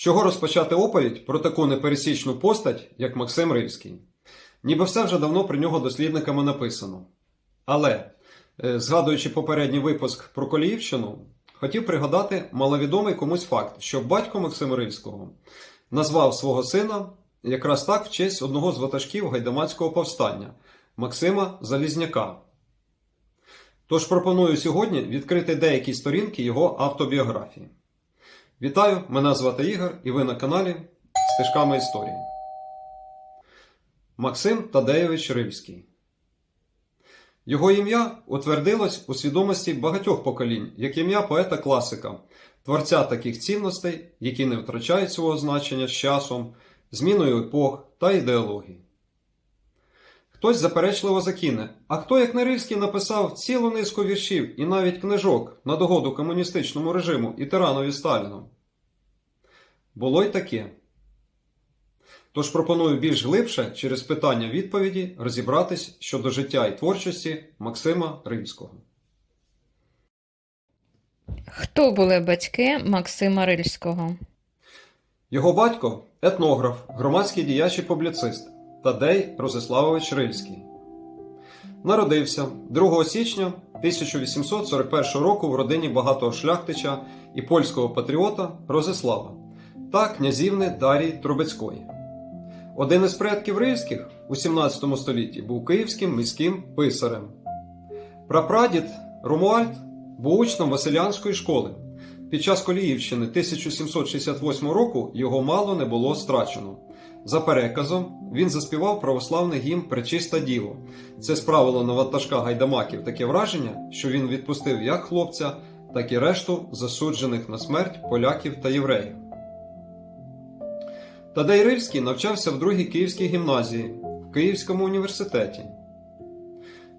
чого розпочати оповідь про таку непересічну постать, як Максим Ривський? Ніби все вже давно про нього дослідниками написано. Але, е, згадуючи попередній випуск про Коліївщину, хотів пригадати маловідомий комусь факт, що батько Максима Ривського назвав свого сина якраз так в честь одного з ватажків гайдамацького повстання Максима Залізняка. Тож пропоную сьогодні відкрити деякі сторінки його автобіографії. Вітаю, мене звати Ігор, і ви на каналі Стежками історії. Максим Тадеєвич Ривський. Його ім'я утвердилось у свідомості багатьох поколінь, як ім'я поета-класика, творця таких цінностей, які не втрачають свого значення з часом, зміною епох та ідеологій. Хтось заперечливо закине, а хто, як не Ривський, написав цілу низку віршів і навіть книжок на догоду комуністичному режиму і тиранові Сталіну? Було й таке. Тож пропоную більш глибше через питання відповіді розібратись щодо життя і творчості Максима Римського. Хто були батьки Максима Рильського? Його батько етнограф, громадський діяч і публіцист Тадей Розиславович Рильський. Народився 2 січня 1841 року в родині багатого шляхтича і польського патріота Розислава та князівни Дарії Трубецької. Один із предків Рильських у 17 столітті був київським міським писарем. Прапрадід Ромуальд був учнем Василянської школи. Під час Коліївщини 1768 року його мало не було страчено. За переказом, він заспівав православний гімн Пречиста Діво. Це справило на ватажка гайдамаків таке враження, що він відпустив як хлопця, так і решту засуджених на смерть поляків та євреїв. Тадей Рильський навчався в другій Київській гімназії в Київському університеті.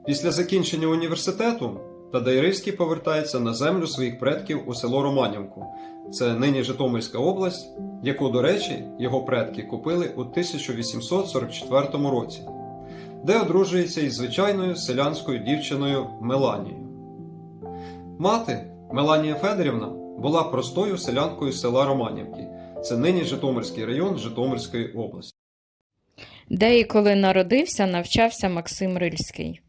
Після закінчення університету Тадей Рильський повертається на землю своїх предків у село Романівку. Це нині Житомирська область, яку, до речі, його предки купили у 1844 році, де одружується із звичайною селянською дівчиною Меланією. Мати Меланія Федорівна була простою селянкою села Романівки. Це нині Житомирський район Житомирської області. Де народився, навчався Максим Рильський.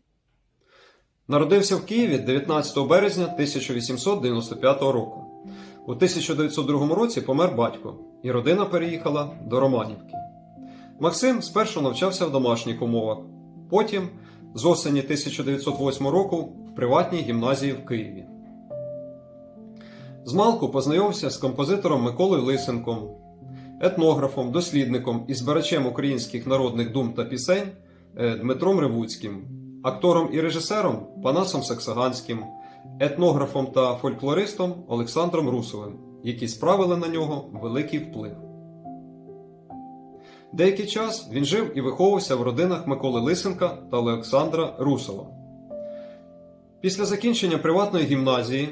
Народився в Києві 19 березня 1895 року. У 1902 році помер батько, і родина переїхала до Романівки. Максим спершу навчався в домашніх умовах, потім з осені 1908 року в приватній гімназії в Києві. Змалку познайомився з композитором Миколою Лисенком, етнографом, дослідником і збирачем українських народних дум та пісень е, Дмитром Ревуцьким, актором і режисером Панасом Саксаганським, етнографом та фольклористом Олександром Русовим, які справили на нього великий вплив. Деякий час він жив і виховувався в родинах Миколи Лисенка та Олександра Русова. Після закінчення приватної гімназії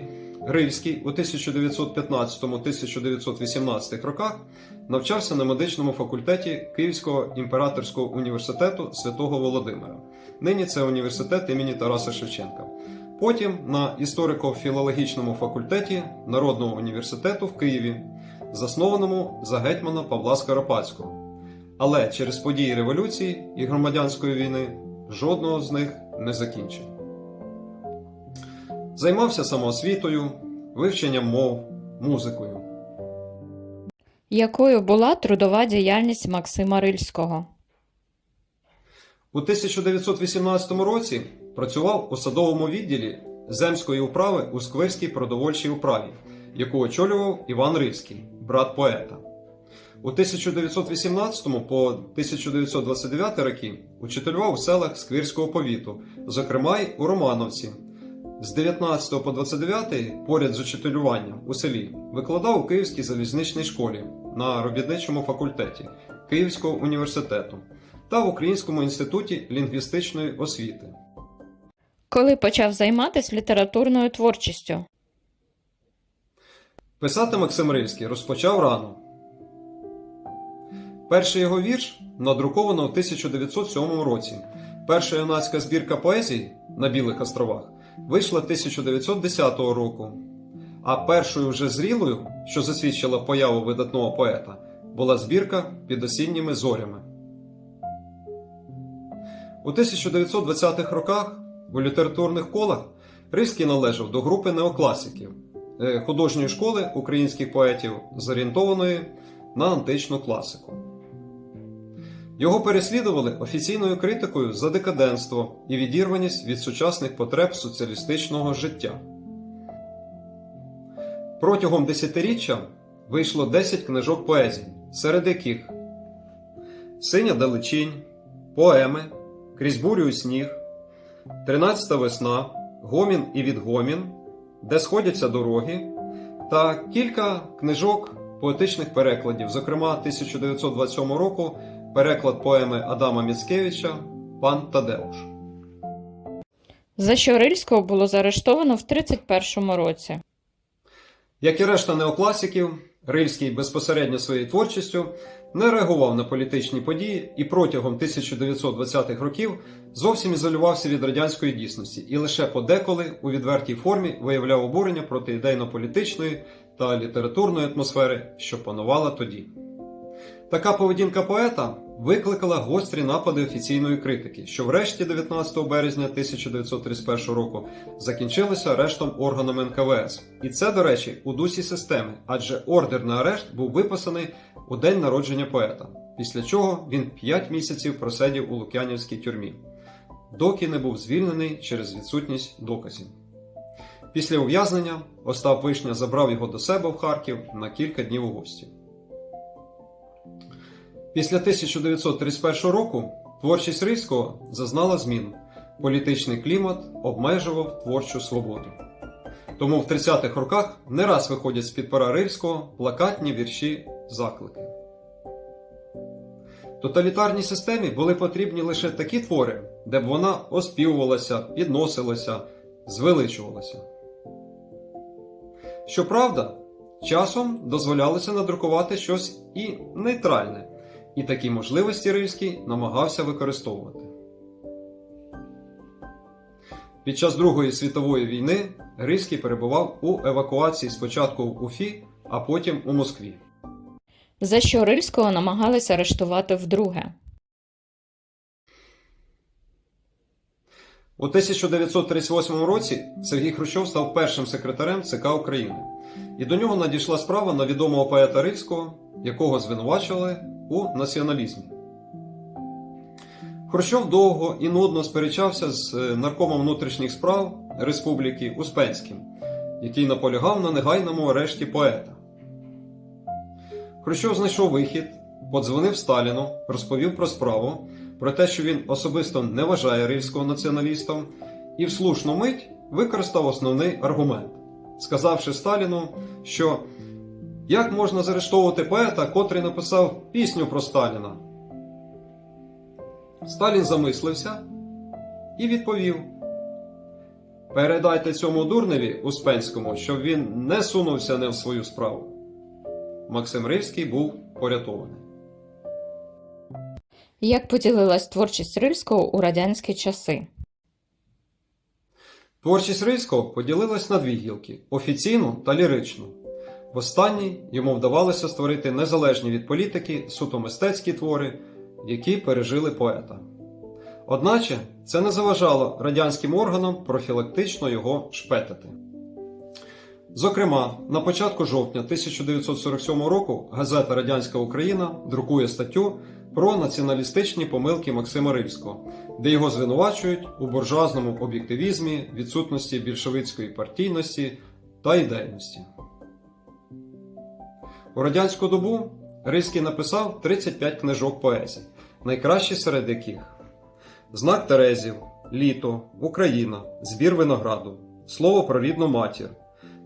Рильський у 1915-1918 роках навчався на медичному факультеті Київського імператорського університету Святого Володимира. Нині це університет імені Тараса Шевченка. Потім на історико-філологічному факультеті Народного університету в Києві, заснованому за гетьмана Павла Скоропадського. Але через події революції і громадянської війни жодного з них не закінчив. Займався самоосвітою, вивченням мов, музикою. Якою була трудова діяльність Максима Рильського? У 1918 році працював у садовому відділі земської управи у Сквирській продовольчій управі, яку очолював Іван Рильський, брат поета. У 1918 по 1929 роки учителював у селах Сквирського повіту, зокрема й у Романовці. З 19 по 29 поряд з учителюванням у селі викладав у Київській залізничній школі на робітничому факультеті Київського університету та в Українському інституті лінгвістичної освіти. Коли почав займатися літературною творчістю? Писати Максим Рильський розпочав рано. Перший його вірш надруковано в 1907 році. Перша юнацька збірка поезій на Білих островах вийшла 1910 року. А першою вже зрілою, що засвідчила появу видатного поета, була збірка під осінніми зорями. У 1920-х роках у літературних колах Рильський належав до групи неокласиків е, художньої школи українських поетів, зорієнтованої на античну класику. Його переслідували офіційною критикою за декаденство і відірваність від сучасних потреб соціалістичного життя. Протягом десятиріччя вийшло 10 книжок поезій, серед яких Синя далечінь, Поеми, Крізь бурю і сніг, Тринадцята весна, Гомін і відгомін, Де сходяться дороги та кілька книжок поетичних перекладів, зокрема 1927 року переклад поеми Адама Міцкевича Пан Тадеуш. За що Рильського було заарештовано в 31 році. Як і решта неокласиків, Рильський безпосередньо своєю творчістю не реагував на політичні події і протягом 1920-х років зовсім ізолювався від радянської дійсності і лише подеколи у відвертій формі виявляв обурення проти ідейно-політичної та літературної атмосфери, що панувала тоді. Така поведінка поета викликала гострі напади офіційної критики, що врешті 19 березня 1931 року закінчилися арештом органами НКВС. І це, до речі, у дусі системи, адже ордер на арешт був виписаний у день народження поета, після чого він 5 місяців просидів у Лук'янівській тюрмі, доки не був звільнений через відсутність доказів. Після ув'язнення Остап Вишня забрав його до себе в Харків на кілька днів у гості. Після 1931 року творчість Рильського зазнала змін. Політичний клімат обмежував творчу свободу. Тому в 30-х роках не раз виходять з-під пера Рильського плакатні вірші заклики. Тоталітарній системі були потрібні лише такі твори, де б вона оспівувалася, підносилася, звеличувалася. Щоправда, часом дозволялося надрукувати щось і нейтральне, і такі можливості Рильський намагався використовувати. Під час Другої світової війни Рильський перебував у евакуації спочатку в Уфі, а потім у Москві. За що Рильського намагалися арештувати вдруге. У 1938 році Сергій Хрущов став першим секретарем ЦК України, і до нього надійшла справа на відомого поета Рильського, якого звинувачували у націоналізмі. Хрущов довго і нудно сперечався з е, наркомом внутрішніх справ Республіки Успенським, який наполягав на негайному арешті поета. Хрущов знайшов вихід, подзвонив Сталіну, розповів про справу, про те, що він особисто не вважає Рильського націоналістом, і в слушну мить використав основний аргумент, сказавши Сталіну, що як можна заарештовувати поета, котрий написав пісню про Сталіна. Сталін замислився і відповів: Передайте цьому дурневі Успенському, щоб він не сунувся не в свою справу. Максим Рильський був порятований. Як поділилась творчість Рильського у радянські часи. Творчість Рильського поділилась на дві гілки офіційну та ліричну. В останній йому вдавалося створити незалежні від політики суто мистецькі твори, які пережили поета. Одначе це не заважало радянським органам профілактично його шпетити. Зокрема, на початку жовтня 1947 року газета Радянська Україна друкує статтю про націоналістичні помилки Максима Рильського, де його звинувачують у буржуазному об'єктивізмі, відсутності більшовицької партійності та ідейності. У радянську добу Рильський написав 35 книжок поезій, найкращі серед яких Знак Терезів, Літо, Україна, Збір винограду, Слово про рідну матір,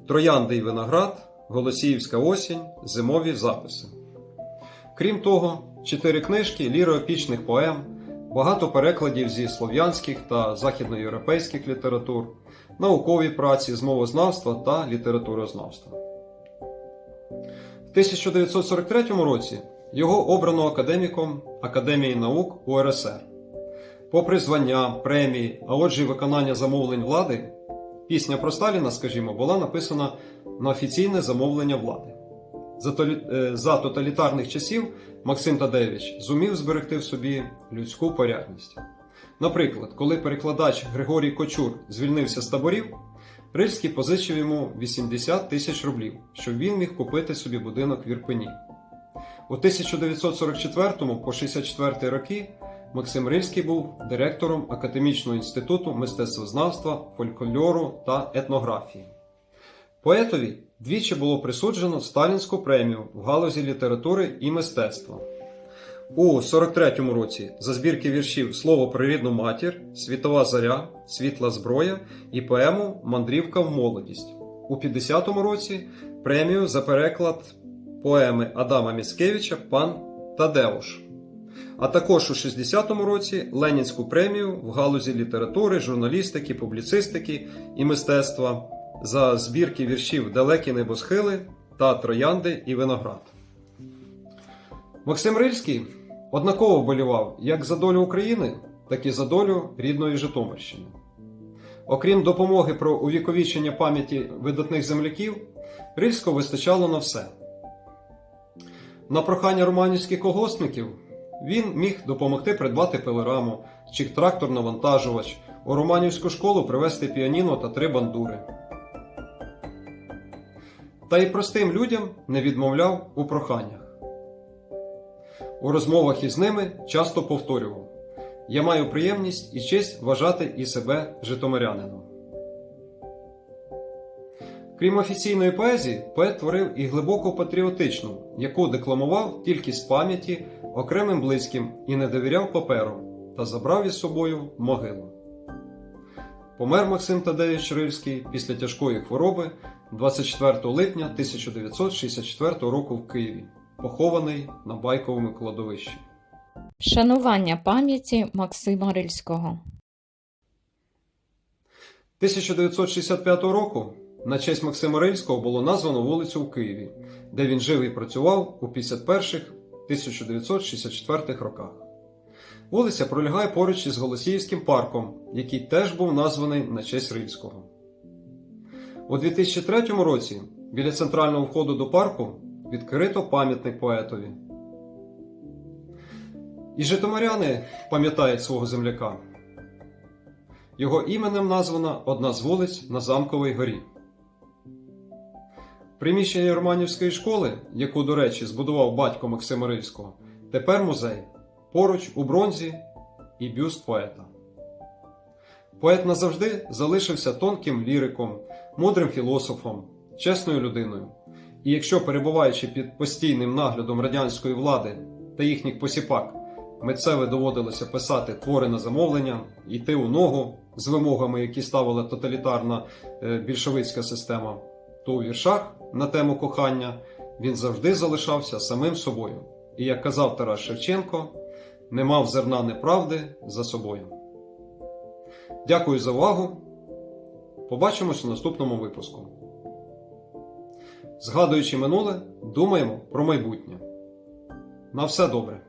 Троянди й виноград, Голосіївська осінь, Зимові записи. Крім того, чотири книжки ліроепічних поем, багато перекладів зі слов'янських та західноєвропейських літератур, наукові праці з мовознавства та літературознавства. В 1943 році його обрано академіком Академії наук УРСР. Попри звання, премії, а отже й виконання замовлень влади, Пісня про Сталіна, скажімо, була написана на офіційне замовлення влади. За, е, тоталітарних часів Максим Тадевич зумів зберегти в собі людську порядність. Наприклад, коли перекладач Григорій Кочур звільнився з таборів, Рильський позичив йому 80 тисяч рублів, щоб він міг купити собі будинок в Ірпені. У 1944 по 64 роки Максим Рильський був директором Академічного інституту мистецтвознавства, фольклору та етнографії. Поетові двічі було присуджено сталінську премію в галузі літератури і мистецтва. У 43-му році за збірки віршів Слово про рідну матір, Світова заря, Світла зброя і поему Мандрівка в молодість. У 50-му році премію за переклад поеми Адама Міцкевича Пан Тадеуш. А також у 60-му році Ленінську премію в галузі літератури, журналістики, публіцистики і мистецтва за збірки віршів Далекі небосхили та Троянди і Виноград. Максим Рильський однаково вболівав як за долю України, так і за долю рідної Житомирщини. Окрім допомоги про увіковічення пам'яті видатних земляків, Рильського вистачало на все. На прохання романівських колгоспників він міг допомогти придбати пилораму чи трактор-навантажувач, у Романівську школу привезти піаніно та три бандури. Та й простим людям не відмовляв у проханнях. У розмовах із ними часто повторював: Я маю приємність і честь вважати і себе житомирянином. Крім офіційної поезії, поет творив і глибоко патріотичну, яку декламував тільки з пам'яті окремим близьким і не довіряв паперу та забрав із собою могилу. Помер Максим Тадеївич Рильський після тяжкої хвороби 24 липня 1964 року в Києві, похований на байковому кладовищі. Вшанування пам'яті Максима Рильського. 1965 року на честь Максима Рильського було названо вулицю в Києві, де він жив і працював у 51-1964 роках. Вулиця пролягає поруч із Голосіївським парком, який теж був названий на честь Рильського. У 2003 році біля центрального входу до парку відкрито пам'ятник поетові. І житомиряни пам'ятають свого земляка. Його іменем названа одна з вулиць на Замковій горі. Приміщення Романівської школи, яку, до речі, збудував батько Максима Рильського, тепер музей. Поруч у бронзі і бюст поета. Поет назавжди залишився тонким ліриком, мудрим філософом, чесною людиною. І якщо, перебуваючи під постійним наглядом радянської влади та їхніх посіпак, митцеве доводилося писати твори на замовлення, йти у ногу з вимогами, які ставила тоталітарна е, більшовицька система, то у віршах на тему кохання він завжди залишався самим собою. І як казав Тарас Шевченко, не мав зерна неправди за собою. Дякую за увагу. Побачимось у наступному випуску. Згадуючи минуле, думаємо про майбутнє. На все добре.